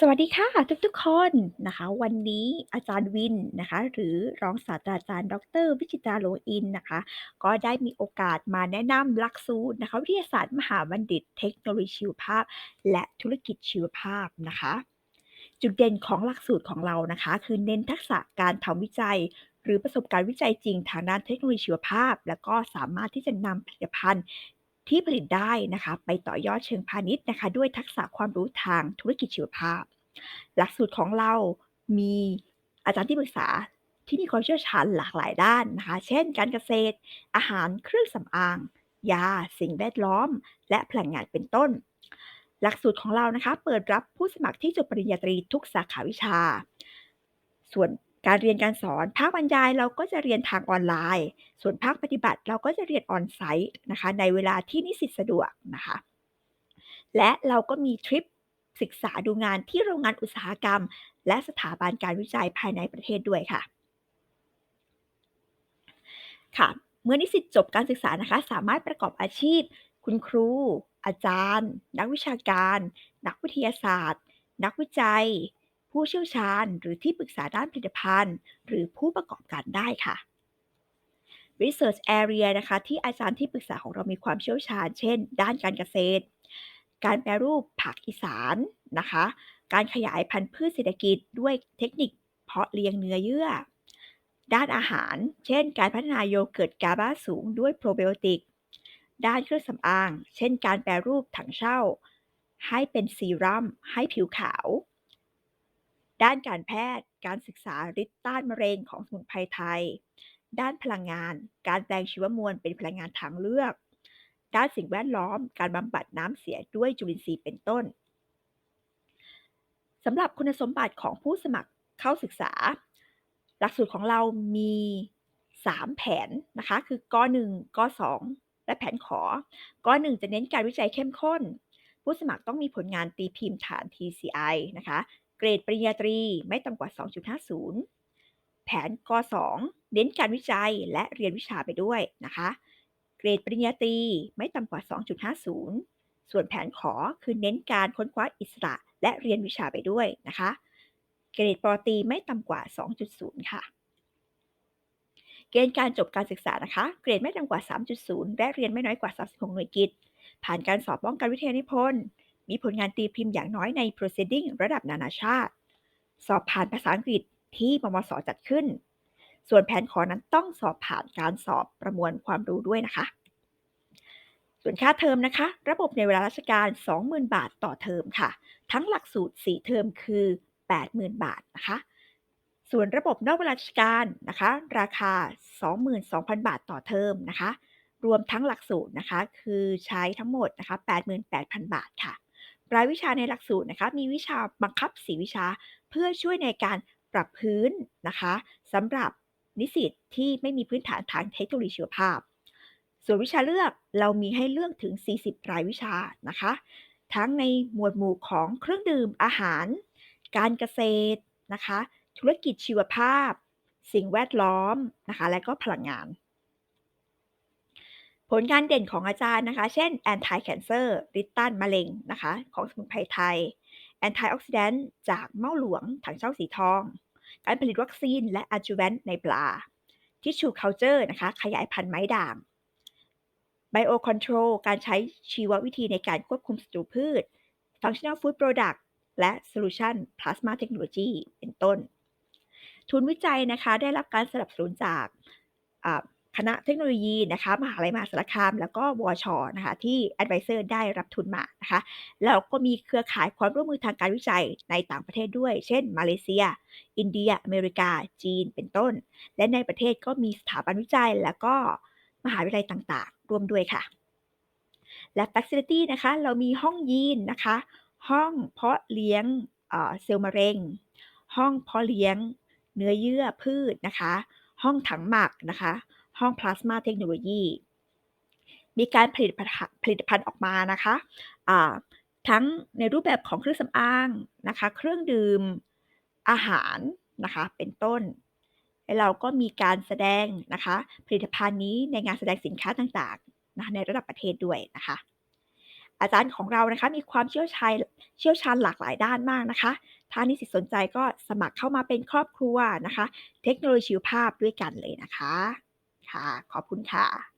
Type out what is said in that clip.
สวัสดีค่ะ ทุกๆคนนะคะ วันนี้อาจารย์วินนะคะ หรือรองศาสตราจารย์ ดร วิจิตราโลอินนะคะ ก็ได้มีโอกาสมาแนะนำหลักสูตรนะคะ วิทยาศาสตร์มหาบัณฑิต เทคโนโลยีชีวภาพ และธุรกิจชีวภาพนะคะ จุดเด่นของหลักสูตรของเรานะคะ คือเน้นทักษะการทำวิจัย หรือประสบการณ์วิจัยจริงทางด้านเทคโนโลยีชีวภาพ แล้วก็สามารถที่จะนำผลิตภัณฑ์ ที่ผลิตได้นะคะไปต่อยอดเชิงพาณิชย์นะคะ ด้วยทักษะความรู้ทางธุรกิจชีวภาพ หลักสูตรของเรามีอาจารย์ที่ปรึกษาที่มีความเชี่ยวชาญหลากหลายด้านนะคะ เช่น การเกษตร อาหารเครื่องสำอาง ยา สิ่งแวดล้อม และพลังงานเป็นต้น หลักสูตรของเรานะคะ เปิดรับผู้สมัครที่จบปริญญาตรีทุกสาขาวิชา ส่วน การเรียนการสอน ภาคบรรยายเราก็จะเรียนทางออนไลน์ ส่วนภาคปฏิบัติเราก็จะเรียนออนไซต์นะคะ ในเวลาที่นิสิตสะดวกนะคะ และเราก็มีทริปศึกษาดูงานที่โรงงานอุตสาหกรรม และสถาบันการวิจัยภายในประเทศด้วยค่ะ ค่ะ เมื่อนิสิตจบการศึกษานะคะ สามารถประกอบอาชีพ คุณครู อาจารย์ นักวิชาการ นักวิทยาศาสตร์ นักวิจัย ผู้เชี่ยวชาญ หรือที่ปรึกษาด้านผลิตภัณฑ์ หรือผู้ประกอบการได้ค่ะ Research Area นะคะ ที่อาจารย์ที่ปรึกษาของเรามีความเชี่ยวชาญ เช่น ด้านการเกษตร การแปรรูปผักอีสานนะคะ การขยายพันธุ์พืชเศรษฐกิจด้วยเทคนิคเพาะเลี้ยงเนื้อเยื่อ ด้านอาหาร เช่น การพัฒนาโยเกิร์ตกาบาสูงด้วยโปรไบโอติก ด้านเครื่องสำอาง เช่น การแปรรูปถังเช่า ให้เป็นซีรัมให้ผิวขาว ด้านการแพทย์ การศึกษาฤทธิ์ต้านมะเร็งของสมุนไพรไทย ด้านพลังงาน การแปลงชีวมวลเป็นพลังงานทางเลือก ด้านสิ่งแวดล้อม การบำบัดน้ำเสียด้วยจุลินทรีย์เป็นต้นสำหรับคุณสมบัติของผู้สมัครเข้าศึกษา หลักสูตรของเรามี 3 แผนนะคะ คือก 1 ก 2 และแผนขอก1จะเน้นการวิจัยเข้มข้น ผู้สมัครต้องมีผลงานตีพิมพ์ฐาน TCI นะคะ เกรดปริญญาตรีไม่ต่ำกว่า 2.50 แผนก 2 เน้นการวิจัยและเรียนวิชาไปด้วยนะคะ เกรดปริญญาตรีไม่ต่ำกว่า 2.50 ส่วนแผนขอคือเน้นการค้นคว้าอิสระและเรียนวิชาไปด้วยนะคะ เกรดปอตีไม่ต่ำกว่า 2.0 ค่ะ เกณฑ์การจบการศึกษานะคะ เกรดไม่ต่ำกว่า 3.0 และเรียนไม่น้อยกว่า 36 หน่วยกิต ผ่านการสอบป้องกันวิทยานิพนธ์ มีผลงานตีพิมพ์อย่างน้อยใน proceeding ระดับนานาชาติ สอบผ่านภาษาอังกฤษที่ปมสจัดขึ้น ส่วนแผนขอนั้นต้องสอบผ่านการสอบประมวลความรู้ด้วยนะคะ ส่วนค่าเทอมนะคะ ระบบในเวลาราชการ 20,000 บาทต่อเทอมค่ะ ทั้งหลักสูตร 4 เทอมคือ 80,000 บาทนะคะ ส่วนระบบนอกเวลาราชการนะคะ ราคา 22,000 บาทต่อเทอมนะคะรวมทั้งหลักสูตรนะคะ คือใช้ทั้งหมดนะคะ 88,000 บาทค่ะ รายวิชาในหลักสูตรนะคะ มีวิชาบังคับ4วิชา เพื่อช่วยในการปรับพื้นนะคะสำหรับนิสิตที่ไม่มีพื้นฐานทางเทคโนโลยีชีวภาพ ส่วนวิชาเลือกเรามีให้เลือกถึง 40 รายวิชานะคะ ทั้งในหมวดหมู่ของเครื่องดื่มอาหาร การเกษตรนะคะ ธุรกิจชีวภาพ สิ่งแวดล้อมนะคะ และก็พลังงาน ผลงานเด่นของอาจารย์นะคะ เช่น anti cancer ฤทธิ์ต้านมะเร็งนะคะ ของสมุนไพรไทย anti oxidant จากเม่าหลวงถังเช่าสีทอง การผลิตวัคซีนและ adjuvant ในปลา tissue culture นะคะ ขยายพันธุ์ไม้ด่าง biocontrol การใช้ชีววิธีในการควบคุมศัตรูพืช functional food product และ solution plasma technology เป็นต้น ทุนวิจัยนะคะ ได้รับการสนับสนุนจาก คณะเทคโนโลยีนะคะมหาลัยมหาสารคาม แล้วก็วชนะคะที่ Advisor ได้รับทุนมานะคะแล้วก็มีเครือข่ายความร่วมมือทางการวิจัยในต่างประเทศด้วย เช่น มาเลเซีย อินเดีย อเมริกา จีนเป็นต้น และในประเทศก็มีสถาบันวิจัย แล้วก็มหาวิทยาลัยต่างๆ ร่วมด้วยค่ะ และ Facility นะคะเรามีห้องยีนนะคะ ห้องเพาะเลี้ยงเซลล์มะเร็ง ห้องเพาะเลี้ยง เนื้อเยื่อพืชนะคะ ห้องถังหมักนะคะ ห้องพลาสมาเทคโนโลยีมีการผลิตผลิตภัณฑ์ออกมานะคะะทั้งในรูปแบบของเครื่องสำอางนะคะ เครื่องดื่มอาหารนะคะ เป็นต้น เราก็มีการแสดงนะคะ ผลิตภัณฑ์นี้ในงานแสดงสินค้าต่างๆนะในระดับประเทศด้วยนะคะ อาจารย์ของเรานะคะมีความเชี่ยวชาญเชี่ยวชาญหลากหลายด้านมากนะคะ ถ้านิสิตสนใจก็สมัครเข้ามาเป็นครอบครัวนะคะ เทคโนโลยีชีวภาพด้วยกันเลยนะคะ ค่ะ ขอบคุณค่ะ